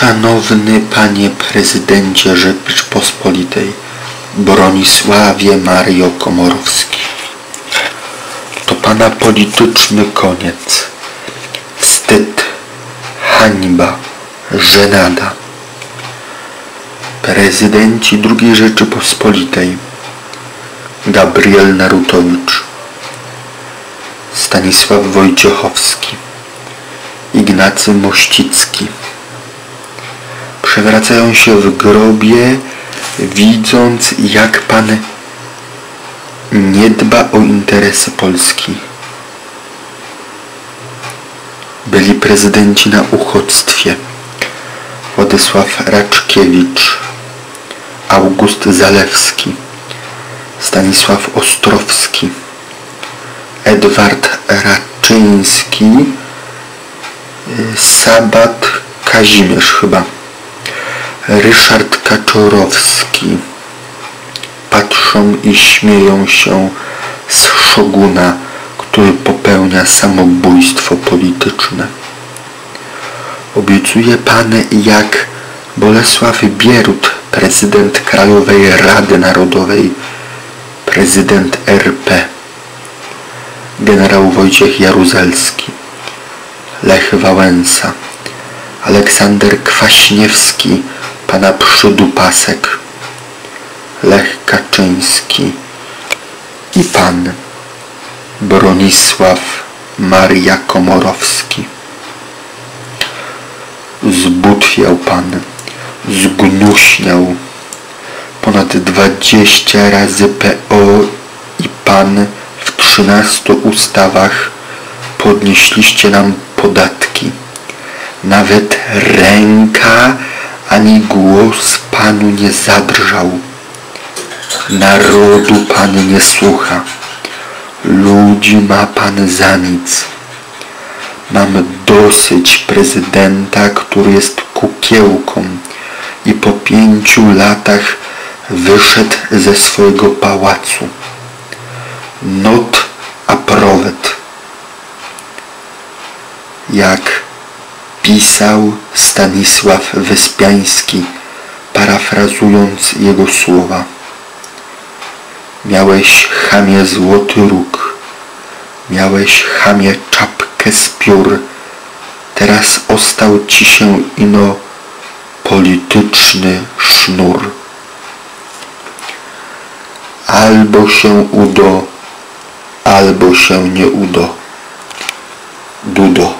Szanowny Panie Prezydencie Rzeczypospolitej Bronisławie Mario Komorowski. To Pana polityczny koniec. Wstyd, hańba, żenada. Prezydenci II Rzeczypospolitej. Gabriel Narutowicz. Stanisław Wojciechowski. Ignacy Mościcki przewracają się w grobie, widząc jak Pan nie dba o interesy Polski. Byli prezydenci na uchodźstwie. Władysław Raczkiewicz, August Zalewski, Stanisław Ostrowski, Edward Raczyński, Sabat Kazimierz chyba. Ryszard Kaczorowski. Patrzą i śmieją się z szoguna, który popełnia samobójstwo polityczne. Obiecuje pan jak Bolesław Bierut, prezydent Krajowej Rady Narodowej, prezydent RP, generał Wojciech Jaruzelski, Lech Wałęsa, Aleksander Kwaśniewski, pana Przydupasek, Lech Kaczyński i pan Bronisław Maria Komorowski. Zbutwiał pan, zgnuśniał ponad dwadzieścia razy PO i pan w trzynastu ustawach podnieśliście nam podatki. Nawet ręka ani głos Panu nie zadrżał. Narodu Pan nie słucha. Ludzi ma Pan za nic. Mam dosyć prezydenta, który jest kukiełką i po pięciu latach wyszedł ze swojego pałacu. Not aprowet. Jak pisał Stanisław Wyspiański, parafrazując jego słowa. Miałeś chamie złoty róg, miałeś chamie czapkę z piór, teraz ostał ci się ino polityczny sznur. Albo się udo, albo się nie udo. Dudo.